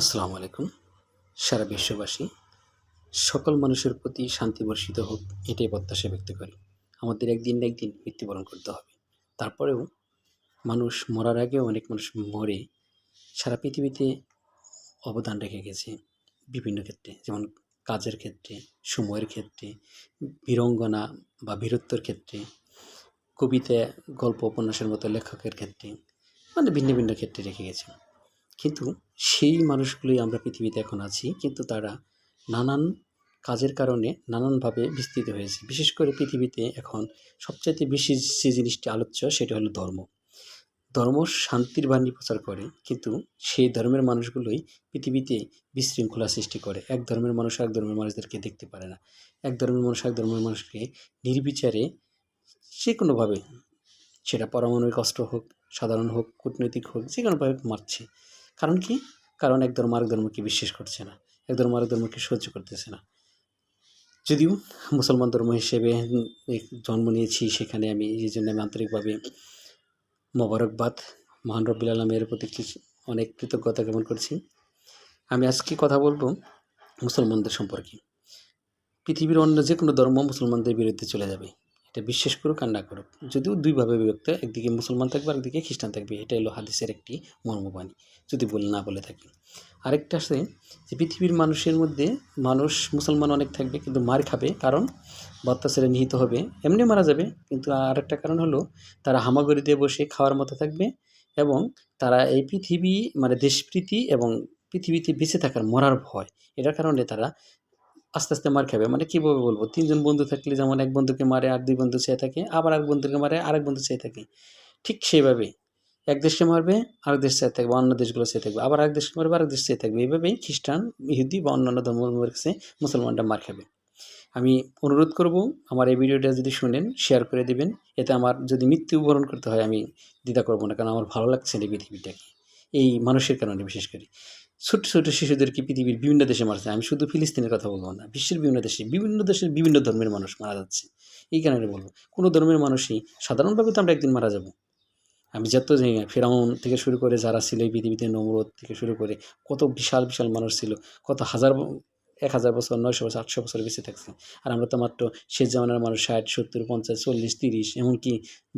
আসসালামু আলাইকুম। সারা বিশ্ববাসী, সকল মানুষের প্রতি শান্তি বর্ষিত হোক, এটাই প্রত্যাশা ব্যক্ত করি। আমাদের একদিন না একদিন মৃত্যুবরণ করতে হবে। তারপরেও মানুষ মরার আগেও অনেক মানুষ মরে সারা পৃথিবীতে অবদান রেখে গেছে বিভিন্ন ক্ষেত্রে, যেমন কাজের ক্ষেত্রে, সময়ের ক্ষেত্রে, বীরঙ্গনা বা বীরত্বর ক্ষেত্রে, কবিতা, গল্প, উপন্যাসের মতো লেখকের ক্ষেত্রে মানে ভিন্ন ভিন্ন ক্ষেত্রে রেখে গেছে। কিন্তু সেই মানুষগুলোই আমরা পৃথিবীতে এখন আছি, কিন্তু তারা নানান কাজের কারণে নানানভাবে বিস্তৃত হয়েছে। বিশেষ করে পৃথিবীতে এখন সবচাইতে বেশি যে জিনিসটি আলোচ্য সেটা হলো ধর্ম। ধর্ম শান্তির বাণী প্রচার করে, কিন্তু সেই ধর্মের মানুষগুলোই পৃথিবীতে বিশৃঙ্খলা সৃষ্টি করে। এক ধর্মের মানুষ এক ধর্মের মানুষদেরকে দেখতে পারে না। এক ধর্মের মানুষ এক ধর্মের মানুষকে নির্বিচারে যে কোনোভাবে, সেটা পারমাণবিক অস্ত্র হোক, সাধারণ হোক, কূটনৈতিক হোক যে কোনোভাবে মারছে। কারণ কি? কারণ এক ধর্ম আরেক ধর্মকে বিশ্বাস করছে না। এক ধর্ম আরেক ধর্মকে সহ্য করতেছে না। যদিও মুসলমান ধর্ম হিসেবে জন্ম নিয়েছি সেখানে আমি, এই জন্য আমি আন্তরিকভাবে মোবারকবাদ, মহান রব্বিল আলমের প্রতি অনেক কৃতজ্ঞতা জ্ঞাপন করছি। আমি আজকে কথা বলব মুসলমানদের সম্পর্কে। পৃথিবীর অন্য যে কোনো ধর্ম মুসলমানদের বিরুদ্ধে চলে যাবে। এটা বিশ্বাস করুক আর না করুক। যদিও দুইভাবে বিভক্ত, একদিকে মুসলমান থাকবে আরেকদিকে খ্রিস্টান থাকবে এটা হলো হাদিসের একটি মর্মবাণী, যদি বলে না বলে থাকি। আরেকটা আছে যে পৃথিবীর মানুষের মধ্যে মানুষ মুসলমান অনেক থাকবে কিন্তু মার খাবে, কারণ বাত্তাসেরা নিহিত হবে, এমনি মারা যাবে। কিন্তু আরেকটা কারণ হলো তারা হামাগুড়ি দিয়ে বসে খাওয়ার মতো থাকবে এবং তারা এই পৃথিবী মানে দেশপ্রীতি এবং পৃথিবীতে বেঁচে থাকার মরার ভয়, এটার কারণে তারা আস্তে আস্তে মার খাবে। মানে কীভাবে বলব? তিনজন বন্ধু থাকলে যেমন এক বন্ধুকে মারে, আর দুই বন্ধু চেয়ে থাকে, আবার এক বন্ধুকে মারে, আরেক বন্ধু চেয়ে থাকে। ঠিক সেইভাবে এক দেশকে মারবে, আরেক দেশ চেয়ে থাকবে, অন্য দেশগুলো চেয়ে থাকবে, আবার আরেক দেশকে মারবে, আরেক দেশ চেয়ে থাকবে। এইভাবেই খ্রিস্টান, ইহুদি বা অন্যান্য ধর্মের কাছে মুসলমানরা মার খাবে। আমি অনুরোধ করব, আমার এই ভিডিওটা যদি শুনেন শেয়ার করে দেবেন। এতে আমার যদি মৃত্যুবরণ করতে হয়, আমি দ্বিধা করব না, কারণ আমার ভালো লাগছে না পৃথিবীটাকে। এই মানুষের কারণে বিশেষ করে। ছোট ছোট শিশুদেরকে পৃথিবীর বিভিন্ন দেশে মারছে আমি শুধু ফিলিস্তিনের কথা বলব না, বিশ্বের বিভিন্ন দেশে, বিভিন্ন দেশের বিভিন্ন ধর্মের মানুষ মারা যাচ্ছে। এই কারণে বলব, কোনো ধর্মের মানুষই সাধারণভাবে তো আমরা একদিন মারা যাব। আমি যত জানি ফেরাউন থেকে শুরু করে যারা ছিল এই পৃথিবীতে, নমরদ থেকে শুরু করে কত বিশাল বিশাল মানুষ ছিল, কত হাজার, এক হাজার বছর, নয়শো বছর, আটশো বছর বেঁচে থাকছে। আর আমরা তো মাত্র শেষ জামানার মানুষ, ষাট, সত্তর, পঞ্চাশ, চল্লিশ, তিরিশ, এমনকি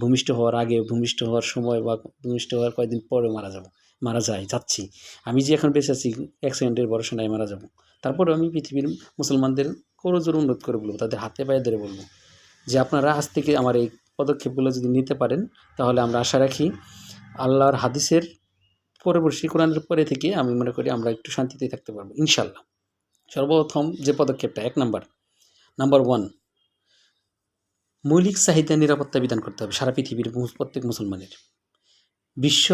ভূমিষ্ঠ হওয়ার আগে, ভূমিষ্ঠ হওয়ার সময় বা ভূমিষ্ঠ হওয়ার কয়েকদিন পরে মারা যাব। মারা যায়, যাচ্ছি। আমি যে এখন বেঁচে আছি সেকেন্ডের বড় শোনায় মারা যাব। তারপরে আমি পৃথিবীর মুসলমানদের করজোর অনুরোধ করে বলব, তাদের হাতে পায়ে ধরে বলব যে আপনারা আজ থেকে আমার এই পদক্ষেপগুলো যদি নিতে পারেন, তাহলে আমরা আশা রাখি আল্লাহর হাদিসের পরবর্তী কোরআনের পরে থেকে আমি মনে করি আমরা একটু শান্তিতে থাকতে পারব ইনশাল্লাহ সর্বপ্রথম যে পদক্ষেপটা, এক নাম্বার। নাম্বার ওয়ান, মৌলিক চাহিদা নিরাপত্তা বিধান করতে হবে সারা পৃথিবীর প্রত্যেক মুসলমানের। বিশ্ব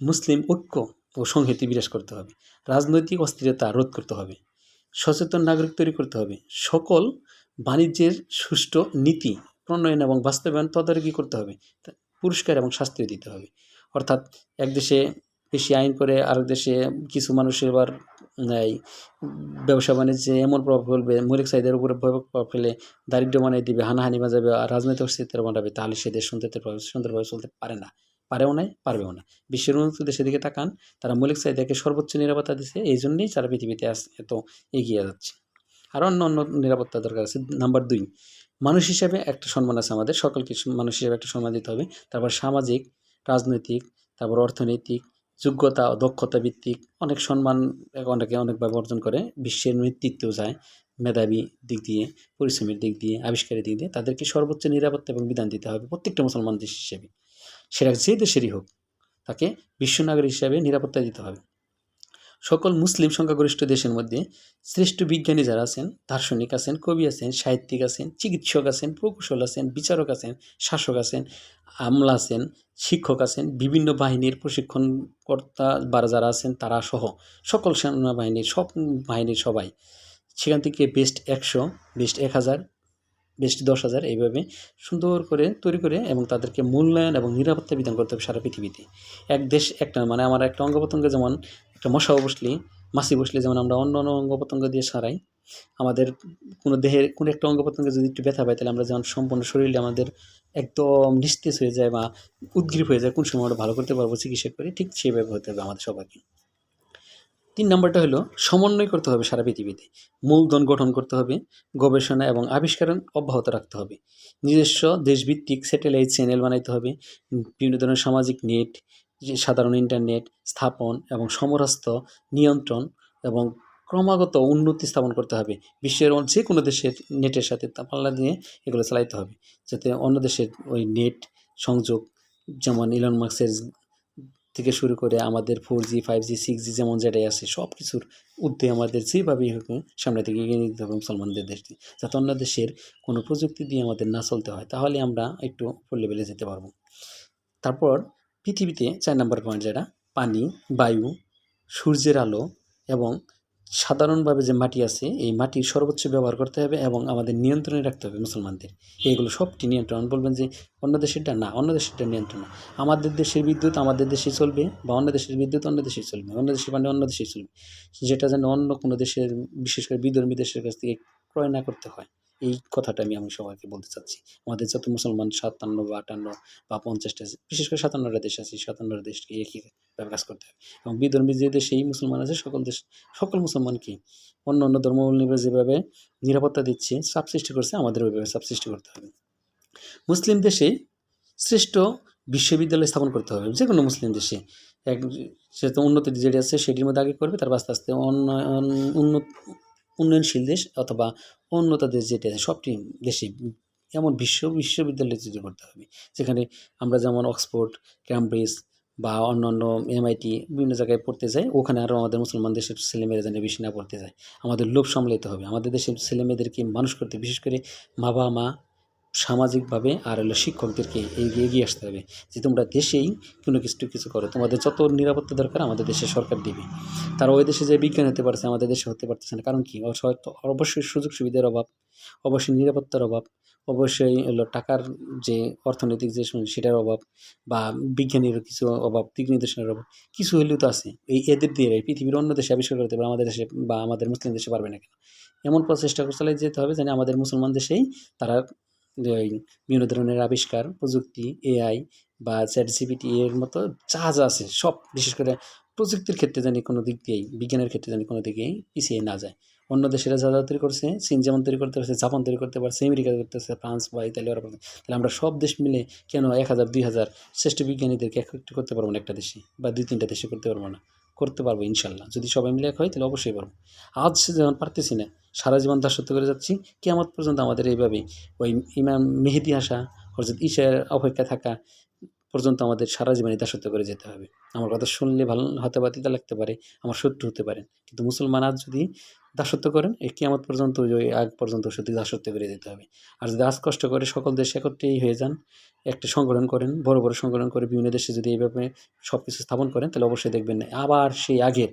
মুসলিম ঐক্য ও সংহতি বিরাজ করতে হবে। রাজনৈতিক অস্থিরতা রোধ করতে হবে। সচেতন নাগরিক তৈরি করতে হবে। সকল বাণিজ্যের সুষ্ঠু নীতি, প্রণয়ন এবং বাস্তবায়ন তদারকি করতে হবে। পুরস্কার এবং শাস্তিও দিতে হবে। অর্থাৎ এক দেশে বেশি আইন করে আরেক দেশে কিছু মানুষের এবার ব্যবসা বাণিজ্যে এমন প্রভাব ফেলবে, মৌলিক চাহিদার উপরে প্রভাব ফেলে দারিদ্র বানিয়ে দিবে, হানাহানি বাজাবে আর রাজনৈতিক অস্থিরতা বানাবে তাহলে সে দেশ সুন্দরভাবে সুন্দরভাবে চলতে পারে না। পারেও নাই, পারবেও না। বিশ্বের উন্নত দেশের দিকে তাকান, তারা মৌলিক চাহিদাকে সর্বোচ্চ নিরাপত্তা দিচ্ছে এই জন্যই সারা পৃথিবীতে এত এগিয়ে যাচ্ছে। আর অন্য অন্য নিরাপত্তা দরকার আছে। নাম্বার দুই, মানুষ হিসেবে একটা সম্মান আছে আমাদের। সকলকে মানুষ হিসেবে একটা সম্মান দিতে হবে। তারপর সামাজিক, রাজনৈতিক, তারপর অর্থনৈতিক, যোগ্যতা, দক্ষতা ভিত্তিক অনেক সম্মান অনেকে অনেকভাবে অর্জন করে। বিশ্বের নেতৃত্বেও যায় মেধাবী দিক দিয়ে, পরিশ্রমের দিক দিয়ে, আবিষ্কারের দিক দিয়ে। তাদেরকে সর্বোচ্চ নিরাপত্তা এবং বিধান দিতে হবে প্রত্যেকটা মুসলমান দেশ হিসেবে। সেটা যে দেশেরই হোক, তাকে বিশ্ব নাগরিক হিসাবে নিরাপত্তা দিতে হবে। সকল মুসলিম সংখ্যাগরিষ্ঠ দেশের মধ্যে শ্রেষ্ঠ বিজ্ঞানী যারা আছেন, দার্শনিক আছেন, কবি আছেন, সাহিত্যিক আছেন, চিকিৎসক আছেন, প্রকৌশল আছেন, বিচারক আছেন, শাসক আছেন, আমলা আছেন, শিক্ষক আছেন, বিভিন্ন বাহিনীর প্রশিক্ষণকর্তা বা যারা আছেন, তারা সহ সকল সেনাবাহিনীর সব বাহিনীর সবাই, সেখান থেকে বেস্ট একশো, বেস্ট এক হাজার বেস্ট দশ হাজার, এইভাবে সুন্দর করে তৈরি করে এবং তাদেরকে মূল্যায়ন এবং নিরাপত্তা বিধান করতে হবে সারা পৃথিবীতে। এক দেশ, একটা মানে আমার একটা অঙ্গ প্রত্যঙ্গে যেমন একটা মশাও বসলে মাছি বসলে যেমন আমরা অন্য অন্য অঙ্গ প্রত্যঙ্গ দিয়ে সারাই। আমাদের কোনো দেহের কোনো একটা অঙ্গ প্রত্যঙ্গে যদি একটু ব্যথা পাই তাহলে আমরা যেমন সম্পূর্ণ শরীরে আমাদের একদম নিস্তেজ হয়ে যায় বা উদ্গ্রীব হয়ে যায়, কোন সময় আমরা ভালো করতে পারব চিকিৎসা করে, ঠিক সেইভাবে হতে হবে আমাদের সবাইকে। তিন নম্বরটা হলো, সমন্বয় করতে হবে সারা পৃথিবীতে। মূলধন গঠন করতে হবে, গবেষণা এবং আবিষ্কার অব্যাহত রাখতে হবে। নিজস্ব দেশভিত্তিক স্যাটেলাইট চ্যানেল বানাইতে হবে, বিভিন্ন ধরনের সামাজিক নেট সাধারণ ইন্টারনেট স্থাপন এবং সমরাস্ত নিয়ন্ত্রণ এবং ক্রমাগত উন্নতি স্থাপন করতে হবে। বিশ্বের যে কোনো দেশের নেটের সাথে পাল্লা দিয়ে এগুলো চালাইতে হবে, যাতে অন্য দেশের ওই নেট সংযোগ, যেমন ইলন মার্কসের থেকে শুরু করে আমাদের four G five G six G যেমন যেটাই আছে সব কিছুর উদ্যোগ আমাদের যেভাবেই হোক সামনে থেকে এগিয়ে নিতে হবে মুসলমানদের দেশটি যাতে অন্য দেশের কোনো প্রযুক্তি দিয়ে আমাদের না চলতে হয়, তাহলে আমরা একটু ফোর লেভেলে যেতে পারব। তারপর পৃথিবীতে চার নম্বর পয়েন্ট যেটা, পানি, বায়ু, সূর্যের আলো এবং সাধারণভাবে যে মাটি আছে, এই মাটির সর্বোচ্চ ব্যবহার করতে হবে এবং আমাদের নিয়ন্ত্রণে রাখতে হবে মুসলমানদের। এইগুলো সবটি নিয়ন্ত্রণ। বলবেন যে অন্য দেশেরটা না, অন্য দেশেরটা নিয়ন্ত্রণ আমাদের দেশের বিদ্যুৎ আমাদের দেশে চলবে বা অন্য দেশের বিদ্যুৎ অন্য দেশেই চলবে। অন্য দেশের পানি অন্য দেশেই চলবে। যেটা যেন অন্য কোনো দেশের, বিশেষ করে বিধর্মী দেশের কাছ থেকে ক্রয় না করতে হয়, এই কথাটা আমি আমি সবাইকে বলতে চাচ্ছি। আমাদের যত মুসলমান সাতান্ন বা আটান্ন বা পঞ্চাশটা, বিশেষ করে সাতান্নটা দেশ আছে, সাতান্নটা দেশকে একইভাবে কাজ করতে হবে এবং বিধর্মী যে দেশেই মুসলমান আছে, সকল দেশ, সকল মুসলমানকে অন্য অন্য ধর্মাবলম্বীরা যেভাবে নিরাপত্তা দিচ্ছে চাপ সৃষ্টি করছে, আমাদের ওইভাবে চাপ সৃষ্টি করতে হবে। মুসলিম দেশে শ্রেষ্ঠ বিশ্ববিদ্যালয় স্থাপন করতে হবে যে কোনো মুসলিম দেশে। এক সেটা উন্নত যেটি আছে, সেটির মধ্যে আগে করবে, তারপর আস্তে আস্তে উন্নত, উন্নয়নশীল দেশ অথবা উন্নত দেশ যেটি আছে, সবটি দেশে এমন বিশ্ব, বিশ্ববিদ্যালয় তৈরি করতে হবে। যেখানে আমরা যেমন অক্সফোর্ড, ক্যামব্রিজ বা অন্যান্য এমআইটি বিভিন্ন জায়গায় পড়তে যায়, ওখানে আরও আমাদের মুসলমান দেশের ছেলেমেয়েরা যেন বেশি না পড়তে যায়। আমাদের লোভ সামলাইতে হবে। আমাদের দেশের ছেলেমেয়েদেরকে মানুষ করতে বিশেষ করে মা বাবা, মা, সামাজিকভাবে আর হলো শিক্ষকদেরকে এগিয়ে এগিয়ে আসতে হবে যে তোমরা দেশেই কোনো কিছু কিছু করো। তোমাদের যত নিরাপত্তা দরকার আমাদের দেশে সরকার দিবে। তারা ওই দেশে যে বিজ্ঞান হতে পারছে, আমাদের দেশে হতে পারতেছে না। কারণ কি? অবশ্যই সুযোগ সুবিধার অভাব, অবশ্যই নিরাপত্তার অভাব। অবশ্যই হলো টাকার যে অর্থনৈতিক যে সেটার অভাব বা বিজ্ঞানীর কিছু অভাব, দিক নির্দেশনার অভাব, কিছু হলেও তো আছে। এই এদের দিয়ে পৃথিবীর অন্য দেশে আবিষ্কার করতে পারে, আমাদের দেশে বা আমাদের মুসলিম দেশে পারবে না কেন? এমন প্রচেষ্টা করে চালিয়ে যেতে হবে যেন আমাদের মুসলমান দেশেই তারা বিভিন্ন ধরনের আবিষ্কার, প্রযুক্তি, এআই বা চ্যাট জিপিটি এর মতো যা যা আছে সব, বিশেষ করে প্রযুক্তির ক্ষেত্রে জানি কোনো দিক দিয়েই, বিজ্ঞানের ক্ষেত্রে জানি কোনো দিকেই পিছিয়ে না যায়। অন্য দেশেরা যা যা তৈরি করছে, চীন যেমন তৈরি করতে পারছে, জাপান তৈরি করতে পারছে, আমেরিকা করতেছে, ফ্রান্স বা ইতালি, ওরা করতে- তাহলে আমরা সব দেশ মিলে কেন এক হাজার, দুই হাজার শ্রেষ্ঠ বিজ্ঞানীদেরকে একত্রিত করতে পারব না একটা দেশে? বা দুই, তিনটা দেশে করতে পারব না? করতে পারব, ইনশাল্লাহ। যদি সবাই মিলে এক হয়, তাহলে অবশ্যই পারব। আজ সে যেমন পারতেছি না, সারা জীবন দাসত্ব করে যাচ্ছি কেমন পর্যন্ত আমাদের এইভাবেই ওই ইমাম মেহেদি আসা হরজত ঈশার অপেক্ষা থাকা পর্যন্ত আমাদের সারা জীবনে দাসত্ব করে যেতে হবে। আমার কথা শুনলে ভালো হতে পারে তিতা লাগতে পারে, আমার শত্রু হতে পারেন কিন্তু মুসলমান আজ যদি দাসত্ব করেন এই কিয়ামত পর্যন্ত ওই আগ পর্যন্ত শুধু দাসত্ব করে দিতে হবে। আর যদি আজ কষ্ট করে সকল দেশে একত্রেই হয়ে যান, একটা সংগঠন করেন, বড় বড় সংগঠন করে বিভিন্ন দেশে যদি এইভাবে সব কিছু স্থাপন করেন, তাহলে অবশ্যই দেখবেন আবার সেই আগের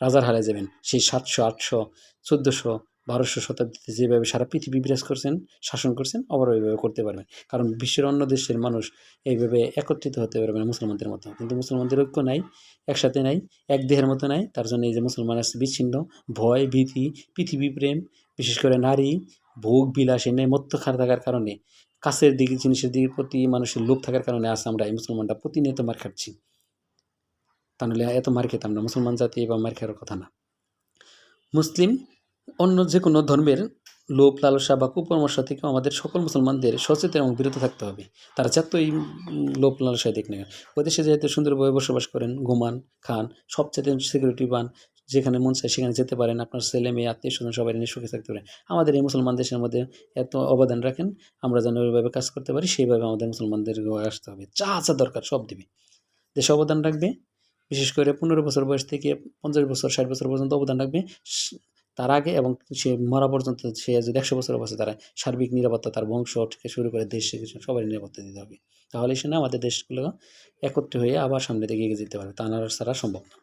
রাজার হারে যাবেন, সেই সাতশো, আটশো, চোদ্দোশো বারোশো শতাব্দীতে যেভাবে সারা পৃথিবী বিরাজ করছেন, শাসন করছেন আবার ওইভাবে করতে পারবেন। কারণ বিশ্বের অন্য দেশের মানুষ এইভাবে একত্রিত হতে পারবে না মুসলমানদের মতো। কিন্তু মুসলমানদের ঐক্য নাই, একসাথে নাই, এক দেহের মতো নাই। তার জন্য এই যে মুসলমান আছে, বিচ্ছিন্ন, ভয়, ভীতি, পৃথিবী প্রেম, বিশেষ করে নারী, ভোগ, বিলাস এনে মত্ত খার থাকার কারণে, কাছের দিকে, জিনিসের দিকে প্রতি মানুষের লোভ থাকার কারণে আজ আমরা এই মুসলমানরা প্রতিনিয়ত মার খাচ্ছি। তা এত মার খেতাম না। মুসলমান জাতি বা মার খাওয়ার কথা না। মুসলিম অন্য যে কোনো ধর্মের লোভ, লালসা বা কুপরামর্শ থেকে আমাদের সকল মুসলমানদের সচেতন এবং বিরত থাকতে হবে। তারা যতই এই লোভ, লালসায় দেখ না কেন। ওই দেশে যেহেতু সুন্দরভাবে বসবাস করেন ঘুমান খান সবচেয়ে সিকিউরিটি পান যেখানে মন চায় সেখানে যেতে পারেন। আপনার ছেলে মেয়ে, আত্মীয় স্বজন সবাই নিয়ে সুখে থাকতে পারেন। আমাদের এই মুসলমান দেশের মধ্যে এত অবদান রাখেন, আমরা যেন ওইভাবে কাজ করতে পারি, সেইভাবে আমাদের মুসলমানদের আসতে হবে। যা যা দরকার সব দিবে। দেশে অবদান রাখবে, বিশেষ করে পনেরো বছর বয়স থেকে পঞ্চাশ বছর, ষাট বছর পর্যন্ত অবদান রাখবে। তার আগে এবং সে মরা পর্যন্ত সে যদি একশো বছর বসে তারা সার্বিক নিরাপত্তা তার বংশ থেকে শুরু করে দেশ সবাই নিরাপত্তা দিতে হবে। তাহলে সে না আমাদের দেশগুলো একত্রে হয়ে আবার সামনে দিকে এগিয়ে যেতে পারবে। তা না ছাড়া সম্ভব না।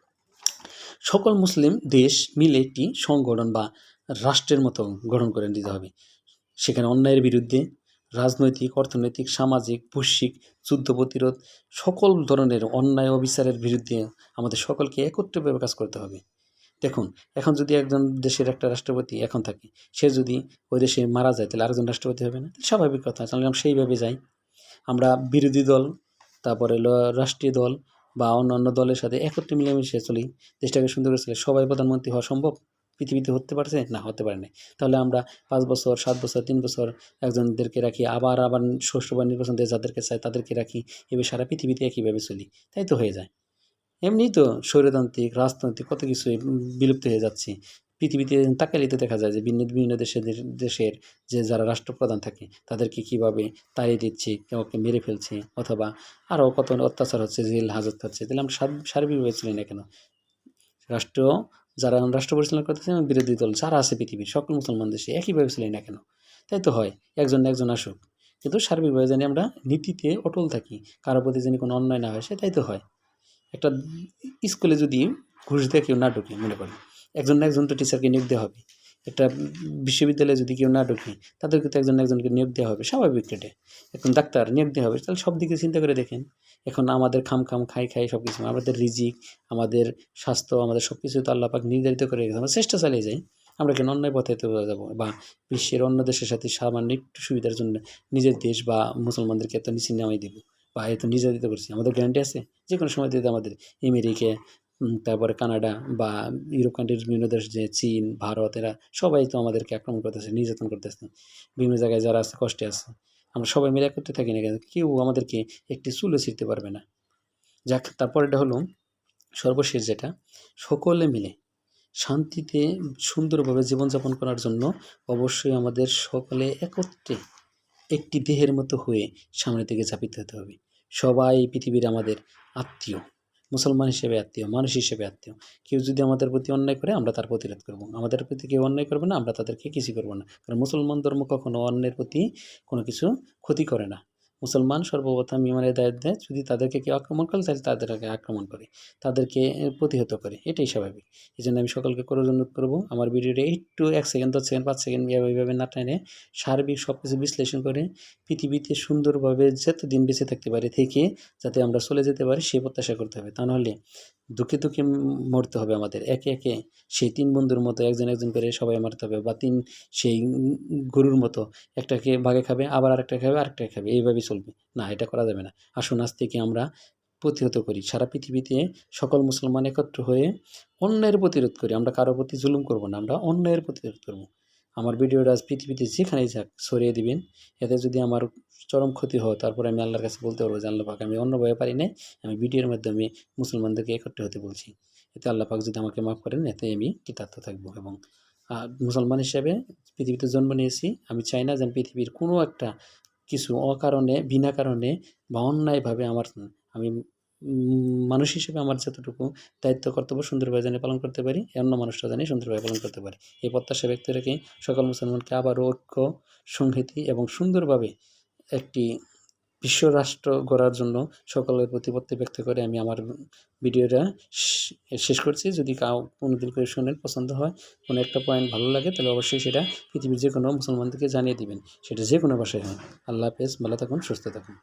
সকল মুসলিম দেশ মিলে একটি সংগঠন বা রাষ্ট্রের মতো গঠন করে দিতে হবে। সেখানে অন্যায়ের বিরুদ্ধে রাজনৈতিক, অর্থনৈতিক, সামাজিক, বৈশ্বিক যুদ্ধ প্রতিরোধ সকল ধরনের অন্যায় অবিচারের বিরুদ্ধে আমাদের সকলকে একত্রিতভাবে কাজ করতে হবে। দেখুন, এখন যদি একজন দেশের একটা রাষ্ট্রপতি এখন থাকে, সে যদি ওই দেশে মারা যায়, তাহলে আরেকজন রাষ্ট্রপতি হবে না? স্বাভাবিক কথা, তাহলে আমরা সেইভাবে যাই। আমরা বিরোধী দল, তারপরে রাষ্ট্রীয় দল বা অন্য অন্য দলের সাথে একত্রে মিলেমিশে চলি। দেশটাকে সুন্দর করে চলে। সবাই প্রধানমন্ত্রী হওয়া সম্ভব? পৃথিবীতে হতে পারছে? না, হতে পারে না তাহলে আমরা পাঁচ বছর, সাত বছর, তিন বছর একজনদেরকে রাখি, আবার আবার ষষ্ঠবার নির্বাচন দিয়ে যাদেরকে চাই তাদেরকে রাখি। এবার সারা পৃথিবীতে একইভাবে চলি। তাই তো হয়ে যায়। এমনিই তো স্বৈরতান্ত্রিক, রাজতান্ত্রিক কত কিছু বিলুপ্ত হয়ে যাচ্ছে। পৃথিবীতে তাকালেই তো দেখা যায় যে ভিন্ন বিভিন্ন দেশের দেশের যে যারা রাষ্ট্রপ্রধান থাকে, তাদেরকে কীভাবে তাড়িয়ে দিচ্ছে, কাউকে মেরে ফেলছে, অথবা আরও কত অত্যাচার হচ্ছে, জেল, হাজত হচ্ছে, তাহলে আমরা সার- সার্বিকভাবে চলি না কেন? রাষ্ট্র যারা রাষ্ট্র পরিচালনা করতেছে বিরোধী দল যারা আছে পৃথিবীর, সকল মুসলমান দেশে একইভাবে চলি না কেন? তাই তো হয়, একজন একজন আসুক। কিন্তু সার্বিকভাবে জানি আমরা নীতিতে অটল থাকি, কারও প্রতি যেন কোনো অন্যায় না হয়, সেটাই তো হয়। একটা স্কুলে যদি ঘুষ দিয়ে কেউ না ঢুকে, মনে করেন, একজন না একজন তো টিচারকে নিয়োগ দেওয়া হবে। একটা বিশ্ববিদ্যালয়ে যদি কেউ না ঢুকে, তাদেরকে তো একজন একজনকে নিয়োগ দেওয়া হবে, স্বাভাবিক রেটে এখন ডাক্তার নিয়োগ দেওয়া হবে, তাহলে সব দিকে চিন্তা করে দেখেন। এখন আমাদের খাম খাম, খাই খাই সব কিছু আমাদের রিজিক, আমাদের স্বাস্থ্য, আমাদের সব কিছু তো আল্লাহ পাক নির্ধারিত করে রেখেছে, আমরা চেষ্টা চালিয়ে যাই। আমরা কেন অন্যায় পথে যাব? বা বিশ্বের অন্য দেশের সাথে সামান্য একটু সুবিধার জন্য নিজের দেশ বা মুসলমানদেরকে এত নিচে নামাই দিব। বা এত নির্যাতিত করছি আমাদের গ্যারান্টি আছে যে কোনো সময় দিতে আমাদের। আমেরিকা তারপরে কানাডা বা ইউরোপ কান্ট্রির বিভিন্ন দেশ যে চীন, ভারত, এরা সবাই তো আমাদেরকে আক্রমণ করতেছে, নির্যাতন করতেছে। বিভিন্ন জায়গায় যারা আছে, কষ্টে আছে। আমরা সবাই মিলে করতে থাকি না কেউ আমাদেরকে একটি চুলে ছিঁড়তে পারবে না। যাক তারপরেটা হলো সর্বশেষ যেটা, সকলে মিলে শান্তিতে সুন্দরভাবে জীবনযাপন করার জন্য অবশ্যই আমাদের সকলে একত্রে একটি দেহের মতো হয়ে সামনে দিকে ঝাঁপিতে হতে হবে। সবাই পৃথিবীর আমাদের আত্মীয়, মুসলমান হিসেবে আত্মীয়, মানুষ হিসেবে আত্মীয়। কেউ যদি আমাদের প্রতি অন্যায় করে, আমরা তার প্রতিরোধ করব। আমাদের প্রতি কেউ অন্যায় করবে না, আমরা তাদেরকে কিছু করব না। কারণ মুসলমান ধর্ম কখনো অন্যের প্রতি কোনো কিছু ক্ষতি করে না। মুসলমান সর্বপ্রথম ইমানের দায়িত্ব দেয় যদি তাদেরকে কেউ আক্রমণ করে, তাহলে তাদেরকে আক্রমণ করে, তাদেরকে প্রতিহত করে। এটাই স্বাভাবিক। এই জন্য আমি সকলকে করে অনুরোধ করব, আমার ভিডিওটা একটু এক সেকেন্ড, দশ সেকেন্ড, পাঁচ সেকেন্ড এইভাবে না টেনে সার্বিক সব কিছু বিশ্লেষণ করে পৃথিবীতে সুন্দরভাবে যতদিন বেঁচে থাকতে পারে থেকে যাতে আমরা চলে যেতে পারি, সে প্রত্যাশা করতে হবে। তা নাহলে দুঃখে দুঃখে মরতে হবে আমাদের। একে একে সেই তিন বন্ধুর মতো একজন একজন করে সবাই মারতে হবে বা তিন সেই গরুর মতো একটাকে ভাগে খাবে, আবার আরেকটা খাবে আরেকটা খাবে। এইভাবেই চলবে। না, এটা করা যাবে না। আসুন, আজ থেকে আমরা প্রতিহত করি। সারা পৃথিবীতে সকল মুসলমান একত্র হয়ে অন্যায়ের প্রতিরোধ করি। আমরা কারোর প্রতি জুলুম করব না, আমরা অন্যায়ের প্রতিরোধ করব। আমার ভিডিওটা আজ পৃথিবীতে যেখানেই যাক, ছড়িয়ে দিবেন। এতে যদি আমার চরম ক্ষতি হয়, তারপরে আমি আল্লাহর কাছে বলতে পারব যে, আল্লাহ পাক, আমি অন্যভাবে পারি নাই। আমি ভিডিওর মাধ্যমে মুসলমানদেরকে একত্র হতে বলছি। এতে আল্লাহ পাক যদি আমাকে মাফ করেন, এতে আমি কৃতার্থ থাকব। এবং মুসলমান হিসেবে পৃথিবীতে জন্ম নিয়েছি। আমি চাই না যেন পৃথিবীর কোনো একটা কিছু অকারণে, বিনা কারণে বা অন্যায়ভাবে আমার, আমি মানুষ হিসেবে আমার যতটুকু দায়িত্ব, কর্তব্য সুন্দরভাবে যেন পালন করতে পারি অন্য মানুষরা জানিয়ে সুন্দরভাবে পালন করতে পারি। এই প্রত্যাশা ব্যক্ত রেখে সকল মুসলমানকে আবার ঐক্য সংহতি এবং সুন্দরভাবে একটি বিশ্ব রাষ্ট্র গড়ার জন্য সকলের প্রতিপত্তি ব্যক্ত করে আমি আমার ভিডিওটা শেষ করছি। যদি কাউ কোনোদিন করে শোনেন, পছন্দ হয়, কোনো একটা পয়েন্ট ভালো লাগে, তাহলে অবশ্যই সেটা পৃথিবীর যে কোনো মুসলমানদেরকে জানিয়ে দিবেন। সেটা যে কোনো ভাষায় হয় আল্লাহ হাফেজ, ভালো থাকুন, সুস্থ থাকুন।